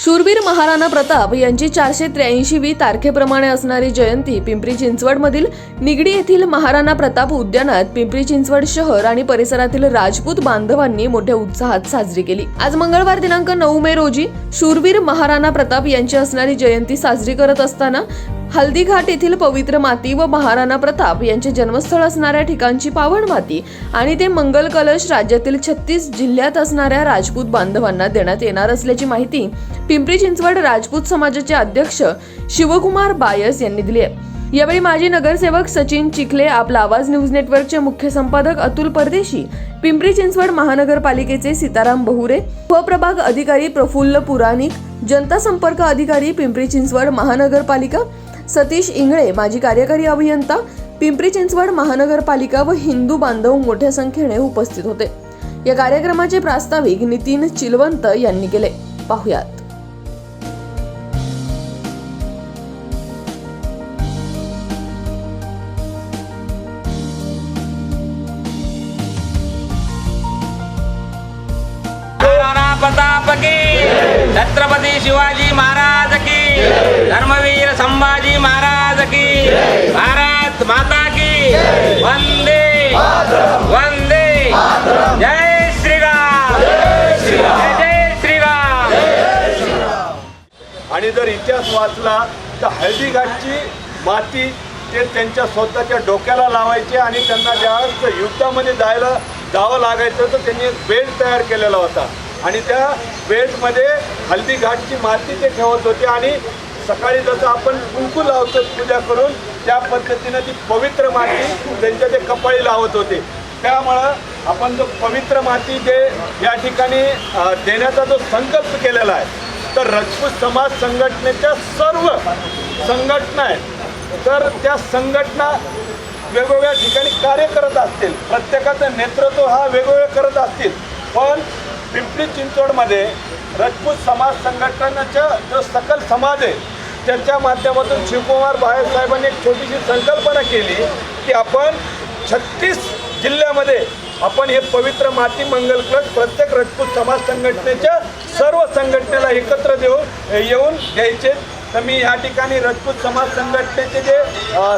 शूरवीर महाराणा प्रताप यांची चारशे त्र्याऐंशीवी तारखेप्रमाणे असणारी जयंती पिंपरी चिंचवडमधील निगडी येथील महाराणा प्रताप उद्यानात पिंपरी चिंचवड शहर आणि परिसरातील राजपूत बांधवांनी मोठ्या उत्साहात साजरी केली. आज मंगळवार दिनांक नऊ मे रोजी शूरवीर महाराणा प्रताप यांची असणारी जयंती साजरी करत असताना हल्दीघाट येथील पवित्र माती व महाराणा प्रताप यांचे जन्मस्थळ असणाऱ्या ठिकाणची पावन माती आणि ते मंगल कलश राज्यातील छत्तीस जिल्ह्यात असणाऱ्या राजपूत बांधवांना देण्यात येणार असल्याची माहिती पिंपरी चिंचवड राजपूत समाजाचे अध्यक्ष शिवकुमार बायस यांनी दिली आहे. यावेळी माजी नगरसेवक सचिन चिखले आपला आवाज न्यूज नेटवर्कचे मुख्य संपादक अतुल परदेशी पिंपरी चिंचवड महानगरपालिकेचे सीताराम बहुरे उपप्रभाग अधिकारी प्रफुल्ल पुराणिक जनता संपर्क अधिकारी पिंपरी चिंचवड महानगरपालिका सतीश इंगळे माजी कार्यकारी अभियंता पिंपरी चिंचवड महानगरपालिका व हिंदू बांधव मोठ्या संख्येने उपस्थित होते. या कार्यक्रमाचे प्रास्ताविक नितीन चिलवंत यांनी केले. पाहुयात. प्रताप की छत्रपती शिवाजी महाराज की धर्मवीर संभाजी महाराज की। भारत माता की। वंदे। वंदे। जय श्रीराम। जय श्रीराम। आणि जर इतिहास वाचला तर हळदीघाटची माती ते त्यांच्या स्वतःच्या डोक्याला लावायचे आणि त्यांना ज्यावेळेस युद्धामध्ये जायला जावं लागायचं तर त्यांनी एक बेल्ट तयार केलेला होता. आणि त्या बेल्टमध्ये हल्दीघाटची माती ते ठेवत होते आणि सकाळी जसं आपण कुंकू लावतो पूजा करून त्या पद्धतीनं ती पवित्र माती त्यांच्या ते कपाळी लावत होते. त्यामुळं आपण जो पवित्र माती जे या ठिकाणी देण्याचा जो संकल्प केलेला आहे तर राजपूत समाज संघटनेच्या सर्व संघटना आहेत. तर त्या संघटना वेगवेगळ्या ठिकाणी कार्य करत असतील. प्रत्येकाचं नेतृत्व हा वेगवेगळे करत असतील. पण पिंपरी चिंचवडमध्ये राजपूत समाज संघटनाचा जो सकल समाज आहे त्याच्या माध्यमातून शिवकुमार बाळासाहेबांनी एक छोटीशी संकल्पना केली की आपण छत्तीस जिल्ह्यामध्ये आपण हे पवित्र माती मंगल क्लब प्रत्येक राजपूत समाज संघटनेच्या सर्व संघटनेला एकत्र देऊन येऊन द्यायचे तर मी या ठिकाणी राजपूत समाज संघटनेचे जे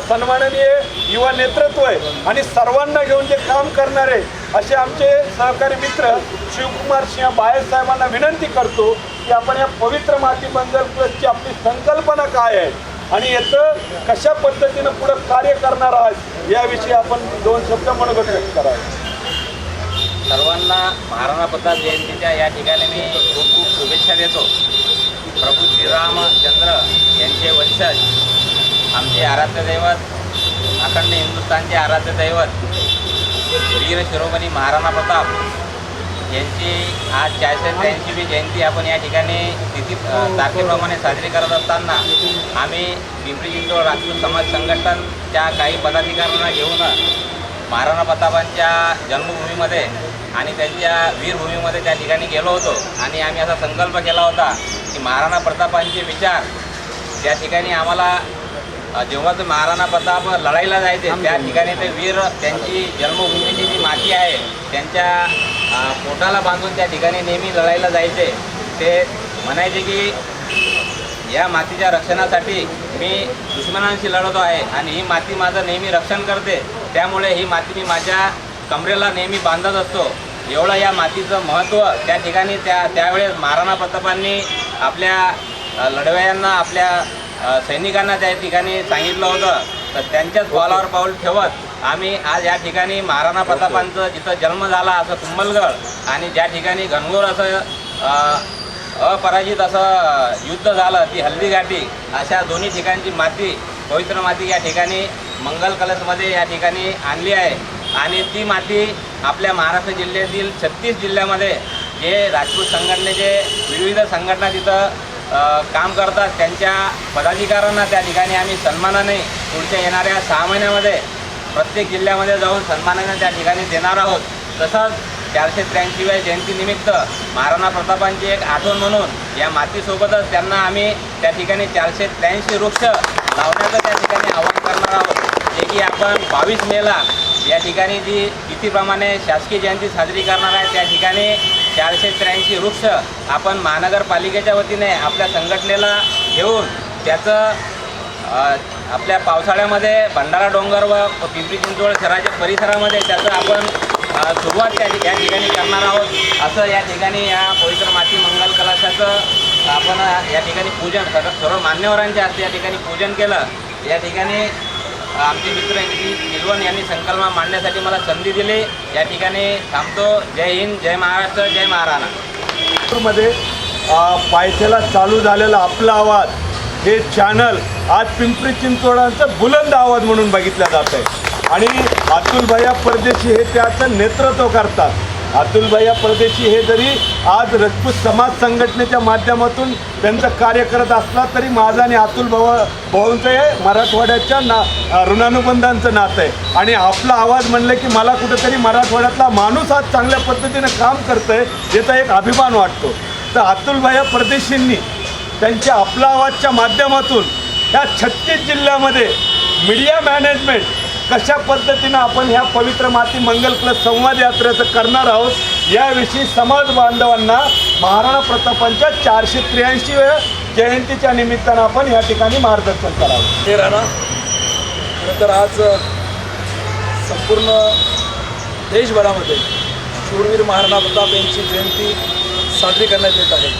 सन्माननीय युवा नेतृत्व आहे आणि सर्वांना घेऊन जे काम करणारे असे आमचे सहकारी मित्र शिवकुमार सिंह बाहेर साहेबांना विनंती करतो की आपण या पवित्र माती मंगल प्लसची आपली संकल्पना काय आहे? आणि याचं कशा पद्धतीनं पुढं कार्य करणार आहात याविषयी आपण दोन शब्द म्हणून व्यक्त करावे. सर्वांना महाराणा प्रताप जयंतीच्या या ठिकाणी मी खूप खूप शुभेच्छा देतो. प्रभू श्रीरामचंद्र यांचे वंशज आमचे आराध्य दैवत अखंड हिंदुस्थानचे आराध्य दैवत वीर शिरोमणी महाराणा प्रताप यांची आज चारशे त्र्याऐंशीवी जयंती आपण या ठिकाणी तिथी अ, तारखेप्रमाणे साजरी करत असताना आम्ही पिंपरी चिंचवड राजपूत समाज संघटनच्या काही पदाधिकाऱ्यांना घेऊन महाराणा प्रतापांच्या जन्मभूमीमध्ये आणि त्यांच्या वीरभूमीमध्ये त्या ठिकाणी गेलो होतो. आणि आम्ही असा संकल्प केला होता की महाराणा प्रतापांचे विचार त्या ठिकाणी आम्हाला जेव्हा ते महाराणा प्रताप लढाईला जायचे त्या ठिकाणी ते वीर त्यांची जन्मभूमीची जी माती आहे त्यांच्या पोटाला बांधून त्या ठिकाणी नेहमी लढायला जायचे. ते म्हणायचे की या मातीच्या रक्षणासाठी मी दुश्मनांशी लढतो आहे आणि ही माती माझं नेहमी रक्षण करते. त्यामुळे ही माती मी माझ्या कमरेला नेहमी बांधत असतो. एवढं या मातीचं महत्त्व त्या ठिकाणी त्या त्यावेळेस महाराणा प्रतापांनी आपल्या लढव्यांना लढवयांना आपल्या सैनिकांना त्या ठिकाणी सांगितलं होतं. तर त्यांच्याच पावलावर पाऊल ठेवत आम्ही आज या ठिकाणी महाराणा प्रतापांचं जिथं जन्म झाला असं कुंभलगड आणि ज्या ठिकाणी घनघोर असं अपराजित असं युद्ध झालं ती हल्दीघाटी अशा दोन्ही ठिकाणची माती पवित्र माती या ठिकाणी मंगल कलशमध्ये या ठिकाणी आणली आहे. आणि ती माती आपल्या महाराष्ट्र जिल्ह्यातील छत्तीस जिल्ह्यामध्ये जे राजपूत संघटनेचे विविध संघटना तिथं काम करतात. त्यांच्या पदाधिकाऱ्यांना त्या ठिकाणी आम्ही सन्मानाने पुढच्या येणाऱ्या सहा महिन्यामध्ये प्रत्येक जिल्ह्यामध्ये जाऊन सन्मानाने त्या ठिकाणी देणार आहोत. तसंच चारशे त्र्याऐंशीव्या जयंतीनिमित्त महाराणा प्रतापांची एक आठवण म्हणून या मातीसोबतच त्यांना आम्ही त्या ठिकाणी चारशे त्र्याऐंशी वृक्ष लावण्याचं त्या ठिकाणी आवाहन करणार आहोत. जे की आपण बावीस मेला या ठिकाणी जी तिथीप्रमाणे शासकीय जयंती साजरी करणार आहे त्या ठिकाणी चारशे त्र्याऐंशी वृक्ष आपण महानगरपालिकेच्या वतीने आपल्या संघटनेला घेऊन त्याचं आपल्या पावसाळ्यामध्ये भंडारा डोंगर व पिंपरी चिंचवड शहराच्या परिसरामध्ये त्याचं आपण सुरुवात त्या या ठिकाणी करणार आहोत. असं या ठिकाणी या पवित्र माती मंगल कलाशाचं आपण या ठिकाणी पूजन सर्व मान्यवरांच्या हस्ते या ठिकाणी पूजन केलं. या ठिकाणी आमचे मित्र निधी निलवण यांनी संकल्पना मांडण्यासाठी मला संधी दिली. या ठिकाणी थांबतो. जय हिंद जय महाराष्ट्र जय महाराणा. मध्ये पायथ्याला चालू झालेला आपला आवाज हे चॅनल आज पिंपरी चिंचवडांचं बुलंद आवाज म्हणून बघितलं जात आहे आणि अतुल भैया परदेशी हे त्याचं नेतृत्व करतात. अतुलभैया परदेशी हे जरी आज रजपूत समाज संघटनेच्या माध्यमातून त्यांचं कार्य करत असला तरी माझं आणि अतुल भाऊ भाऊंचं हे मराठवाड्याच्या ना ऋणानुबंधांचं नातं आहे. आणि आपला आवाज म्हणलं की मला कुठंतरी मराठवाड्यातला माणूस आज चांगल्या पद्धतीनं काम करतं आहे याचा एक अभिमान वाटतो. तर अतुलभैया परदेशींनी त्यांच्या आपला आवाजच्या माध्यमातून ह्या छत्तीस जिल्ह्यामध्ये मीडिया मॅनेजमेंट कशा पद्धतीनं आपण ह्या पवित्र माती मंगल प्लस संवाद यात्रेचं करणार आहोत याविषयी समाज बांधवांना महाराणा प्रतापांच्या चारशे त्र्याऐंशी जयंतीच्या निमित्तानं आपण या ठिकाणी मार्गदर्शन करावं. हे राणा नंतर आज संपूर्ण देशभरामध्ये शूरवीर महाराणा प्रताप यांची जयंती साजरी करण्यात येत आहे.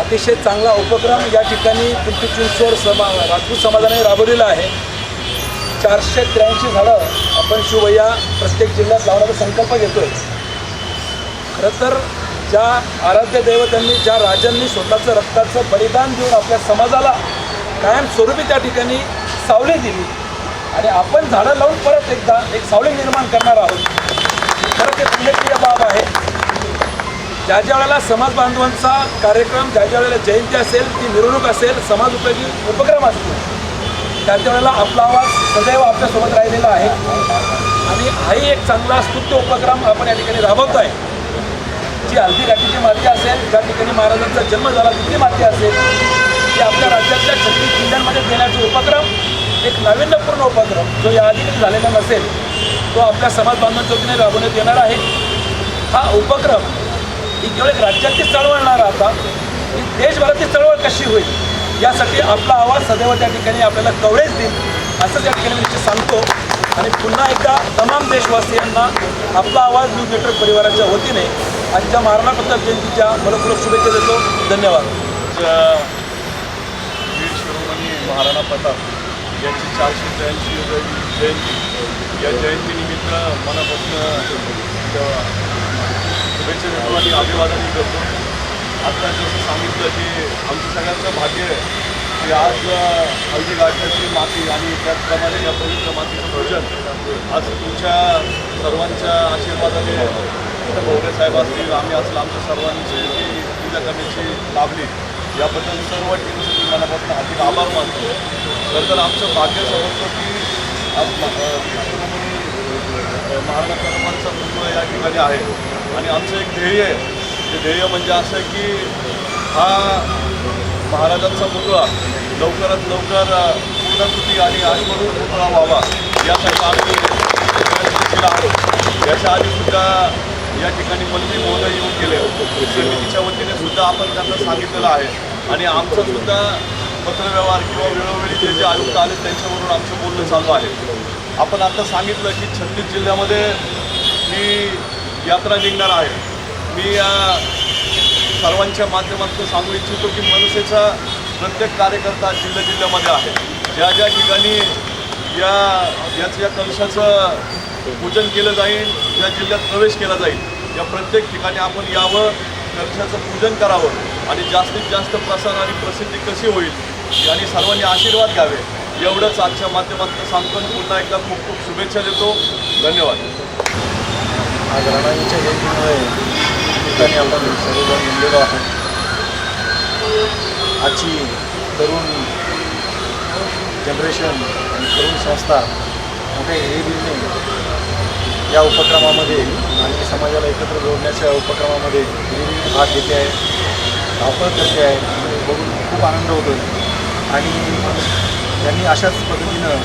अतिशय चांगला उपक्रम या ठिकाणी पिंपरी चिंचवड समा राजपूत समाजाने राबवलेला आहे. चारशे त्र्याऐंशी झाडं आपण शिवभैया प्रत्येक जिल्ह्यात लावण्याचा संकल्प घेतो आहे खरं तर ज्या आराध्य दैवतांनी ज्या राजांनी स्वतःचं रक्ताचं बलिदान देऊन आपल्या समाजाला कायमस्वरूपी त्या ठिकाणी सावली दिली आणि आपण झाडं लावून परत एकदा एक सावली निर्माण करणार आहोत. खरं ते उल्लेखनीय बाब आहे. ज्या ज्या वेळेला समाज बांधवांचा कार्यक्रम ज्या ज्या वेळेला जयंती असेल ती मिरवणूक असेल समाज उपयोगी उपक्रम असतील त्या वेळेला आपला आवाज सदैव आपल्यासोबत राहिलेला आहे. आणि हाही एक चांगला स्तुत्य उपक्रम आपण या ठिकाणी राबवतो आहे जी हल्दी घाटीची माती असेल ज्या ठिकाणी महाराजांचा जन्म झाला तिथली माती असेल ती आपल्या राज्यातल्या छत्तीस जिल्ह्यांमध्ये देण्याचा उपक्रम एक नाविन्यपूर्ण उपक्रम जो याआधी झालेला नसेल तो आपल्या समाज बांधवांच्या राबवण्यात येणार आहे. हा उपक्रम ही केवळ एक राज्यातली चळवळ न राहता ही देशभरातली चळवळ कशी होईल? यासाठी आपला आवाज सदैव त्या ठिकाणी आपल्याला कव्हरेज देईल असं त्या ठिकाणी मी सांगतो. आणि पुन्हा एकदा तमाम देशवासियांना आपला आवाज न्यूज नेटवर्क परिवाराच्या वतीने आजच्या महाराणा प्रताप जयंतीच्या मनपूर्वक शुभेच्छा देतो. धन्यवाद. वीर शिरोमणी महाराणा प्रताप यांची चारशे त्र्याऐंशी जयंती या जयंतीनिमित्त मनापासून शुभेच्छा देतो आणि अभिवादनही करतो. आता जसं सांगितलं की आमचं सगळ्यांचं भाग्य आहे की आज हल्दी गाठण्याची माती आणि त्याचप्रमाणे या पवित्र मातीचं भोजन आज तुमच्या सर्वांच्या आशीर्वादाने भोवरे साहेब असतील आम्ही असलं आमच्या सर्वांची जी पूजा करण्याची लाभली. याबद्दल सर्व टीमचे मी मनापासून अधिक आभार मानतो. खरं तर आमचं भाग्य समजतो की आज महाराणा प्रतापांचा पुतळा या ठिकाणी आहे. आणि आमचं एक ध्येय आहे ते ध्येय म्हणजे असं की हा महाराजांचा पुतळा लवकरात लवकर पूर्णकृती आणि आश्वरूप पुतळा व्हावा यासाठी आम्ही प्रयत्नशील आहोत याच्या आधीसुद्धा या ठिकाणी मंत्री महोदय येऊन गेले. समितीच्या वतीने सुद्धा आपण त्यांना सांगितलेलं आहे. आणि आमचं सुद्धा पत्रव्यवहार किंवा वेळोवेळी जे जे आयुक्त आले त्यांच्यावरून आमचं बोलणं चालू आहे. आपण आता सांगितलं की छत्तीस जिल्ह्यामध्ये ही यात्रा निघणार आहे. मी या सर्वांच्या माध्यमातून सांगू इच्छितो की मनसेचा प्रत्येक कार्यकर्ता जिल्ह्या जिल्ह्यामध्ये आहे. ज्या ज्या ठिकाणी या याच या कलशाचं पूजन केलं जाईल या जिल्ह्यात प्रवेश केला जाईल या प्रत्येक ठिकाणी आपण यावं कलशाचं पूजन करावं आणि जास्तीत जास्त प्रसार आणि प्रसिद्धी कशी होईल आणि सर्वांनी आशीर्वाद घ्यावे. एवढंच आजच्या माध्यमातून सांगतो आणि पुन्हा एकदा खूप खूप शुभेच्छा देतो. धन्यवाद. आज राणांच्या ठिकाणी आपण सर्वजण जमलेलो आहोत आजची तरुण जनरेशन आणि तरुण संस्था मोठ्या हेरीने या उपक्रमामध्ये आणि समाजाला एकत्र जोडण्याच्या उपक्रमामध्ये हिरिरीने भाग घेते आहे. धावपळ करते आहे. बघून खूप आनंद होतो. आणि त्यांनी अशाच पद्धतीनं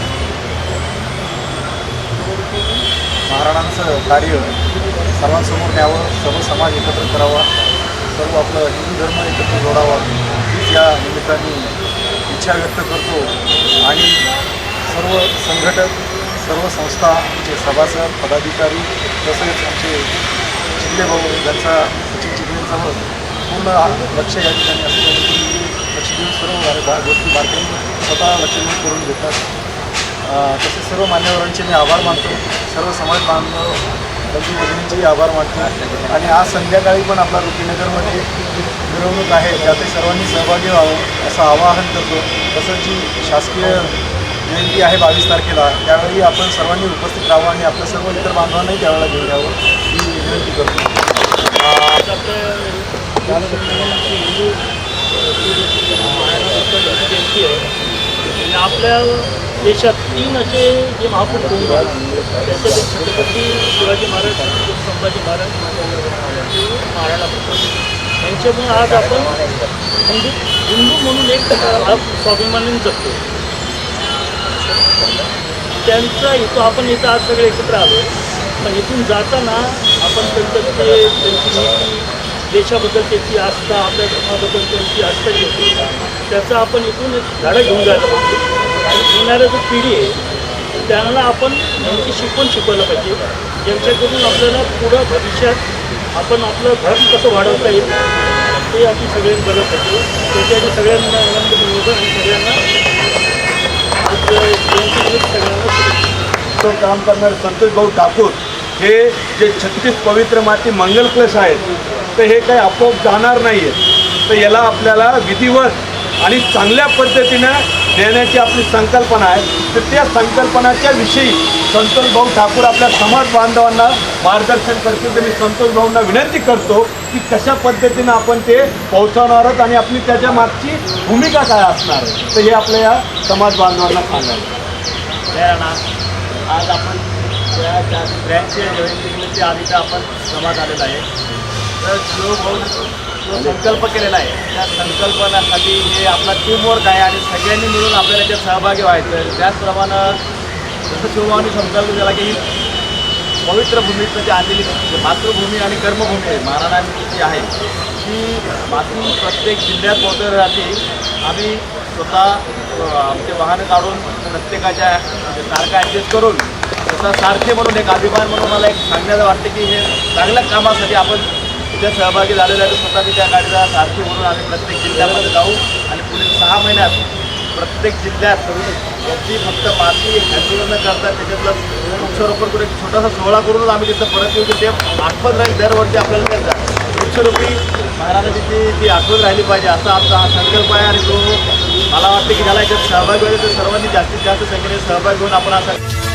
महाराणांचं कार्य सर्वांसमोर न्यावं सर्व समाज एकत्र करावा सर्व आपलं हिंदू धर्म एकत्र जोडावा हीच या निमित्ताने इच्छा व्यक्त करतो. आणि सर्व संघटक सर्व संस्था आमचे सभासद पदाधिकारी तसेच आमचे चिल्ले भाऊ यांचा सचिन चिखलेंचं पूर्ण लक्ष या ठिकाणी असल्याने की लक्ष देऊन सर्व बा- गोष्टी बारकाईने स्वतः लक्ष देऊन करून घेतात. तसेच सर्व मान्यवरांचे मी आभार मानतो. सर्व समाज बांधव बंधू भगिनींचेही आभार मानतो. आणि आज संध्याकाळी पण आपला रुपीनगरमध्ये मिरवणूक आहे. त्यातही सर्वांनी सहभागी व्हावं असं आवाहन करतो. तसंच जी शासकीय जयंती आहे बावीस तारखेला त्यावेळी आपण सर्वांनी उपस्थित राहावं आणि आपल्या सर्व इतर बांधवांनाही त्यावेळेला घेऊन यावं ही विनंती करतो. आहे आपल्या देशात तीन असे जे महापुरुष होऊन गेले. छत्रपती शिवाजी महाराज संभाजी महाराज महाराणा यांच्यामुळे आज आपण हिंदू हिंदू म्हणून एक आज स्वाभिमानाने जगतो त्यांचा इथं आपण इथं आज सगळे एकत्र आलो. पण इथून जाताना आपण त्यांचं ते त्यांची नीती देशाबद्दल त्यांची आस्था आपल्या धर्माबद्दल त्यांची आस्था घेतली त्याचा आपण इथून एक धडा घेऊन जायला पाहिजे येणाऱ्या जो पिढी आहे त्यांना आपण यांची शिकवण शिकवायला पाहिजे. ज्यांच्याकडून आपल्याला पुढं भविष्यात आपण आपलं धर्म कसं वाढवता येईल ते आपण सगळ्यांनी बघत पाहिजे. त्याच्यासाठी सगळ्यांना आनंद मिळवतो आणि सगळ्यांना सगळ्यांना तो काम करणारे संतोष भाऊ ठाकूर हे जे छत्तीस पवित्र माती मंगल क्लश आहेत तर हे काही आपोआप जाणार नाही आहे तर याला आपल्याला विधिवत आणि चांगल्या पद्धतीनं देण्याची आपली संकल्पना आहे. तर त्या संकल्पनाच्या विषयी संतोष भाऊ ठाकूर आपल्या समाज बांधवांना मार्गदर्शन करतील. तर मी संतोष भाऊंना विनंती करतो की कशा पद्धतीनं आपण ते पोहोचवणार आहोत आणि आपली त्याच्या मागची भूमिका काय असणार आहे. तर हे आपल्या या समाज बांधवांना सांगायला आज आपण त्या त्या ब्रँडच्या जयंतीनिमित्त आपण समाज आलेला आहे तर जो भाऊ जो संकल्प केलेला आहे त्या संकल्पनासाठी हे आपला टीमवर्क आहे आणि सगळ्यांनी मिळून आपल्याला त्यात सहभागी व्हायचं त्याचप्रमाणे जसं शिवभावानी संकल्प केला की पवित्र भूमीत जे आणलेली मातृभूमी आणि कर्मभूमी आहे महाराणांची जी आहे ती माती प्रत्येक जिल्ह्यात पोहोचवली जाते आम्ही स्वतः आमचे वाहनं काढून प्रत्येकाच्या म्हणजे तारखा ॲडजस्ट करून स्वतः सारखे म्हणून एक अभिमान म्हणून मला एक सांगण्याचं वाटतं की हे चांगल्या कामासाठी आपण तिथे सहभागी झालेल्या आहे स्वतः मी त्या गाडीला सारखी म्हणून आम्ही प्रत्येक जिल्ह्यामध्ये जाऊ आणि पुढील सहा महिन्यात प्रत्येक जिल्ह्यात याची फक्त माती हँडल न करता त्याच्यातलं वृक्षारोपण करून एक छोटासा सोहळा करूनच आम्ही तिथं परत येऊ. की ते आठवण राहील दरवर्षी आपल्याला त्यांचा वृक्षरूपी महाराजांची ती आठवण राहिली पाहिजे. असा आमचा हा संकल्प आहे आणि तो मला वाटतं की ज्याला याच्यात सहभागी व्हायचं तर सर्वांनी जास्तीत जास्त संख्येने सहभाग घेऊन आपण असा